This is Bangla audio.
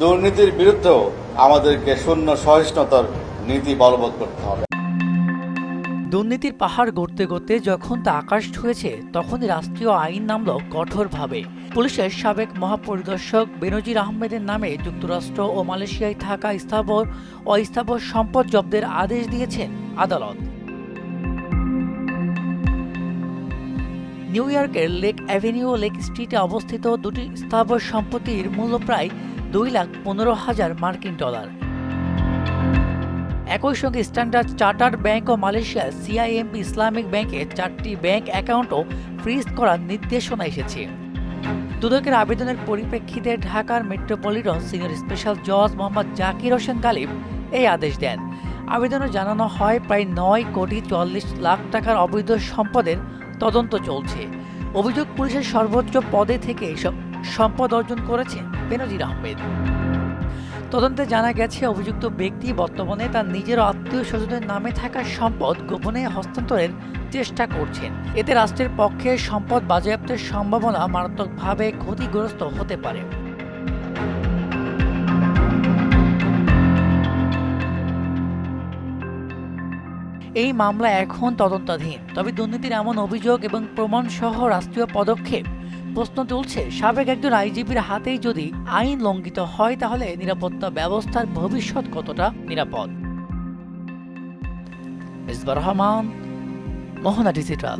দুর্নীতির বিরুদ্ধেও আমাদেরকে শূন্য সহিষ্ণুতার নীতি বলবৎ করতে হবে। দুর্নীতির পাহাড় গড়তে গড়তে যখন তা আকাশ ছুঁয়েছে, তখনই রাষ্ট্রীয় আইন নামল কঠোরভাবে। পুলিশের সাবেক মহাপরিদর্শক বেনজির আহমেদের নামে যুক্তরাষ্ট্র ও মালয়েশিয়ায় থাকা স্থাবর ও স্থাবর সম্পদ জব্দের আদেশ দিয়েছেন আদালত। নিউ ইয়র্কের লেক অ্যাভিনিউ লেক স্ট্রিটে অবস্থিত দুটি স্থাবর সম্পত্তির মূল্য প্রায় দুই লাখ পনেরো হাজার মার্কিন ডলার। একই সঙ্গে স্ট্যান্ডার্ড চার্টার্ড ব্যাংক ও মালয়েশিয়ার সিআইএমবি ইসলামিক ব্যাংকে চারটি ব্যাংক অ্যাকাউন্টও ফ্রিজ করার নির্দেশনা এসেছে। দুদকের আবেদনের পরিপ্রেক্ষিতে ঢাকার মেট্রোপলিটন সিনিয়র স্পেশাল জজ মোহাম্মদ জাকির হোসেন গালিব এই আদেশ দেন। আবেদনে জানানো হয়, প্রায় নয় কোটি চল্লিশ লাখ টাকার অবৈধ সম্পদের তদন্ত চলছে। অভিযোগ পুলিশের সর্বোচ্চ পদে থেকে এসব সম্পদ অর্জন করেছেন বেনজির আহমেদ। তদন্তে জানা গেছে, অভিযুক্ত ব্যক্তি বর্তমানে তার নিজের আত্মীয় স্বজনের নামে থাকা সম্পদ গোপনে হস্তান্তরের চেষ্টা করছেন। এতে রাষ্ট্রের পক্ষে সম্পদ বাজেয়াপ্তের সম্ভাবনা মারাত্মকভাবে ক্ষতিগ্রস্ত হতে পারে। এই মামলা এখন তদন্তাধীন, তবে দুর্নীতির এমন অভিযোগ এবং প্রমাণ সহ রাষ্ট্রীয় পদক্ষেপ প্রশ্ন তুলছে সাবেক একজন আইজিপির হাতেই যদি আইন লঙ্ঘিত হয়, তাহলে নিরাপত্তা ব্যবস্থার ভবিষ্যৎ কতটা নিরাপদ? মিসবার রহমান, মোহনা ডিজিটাল।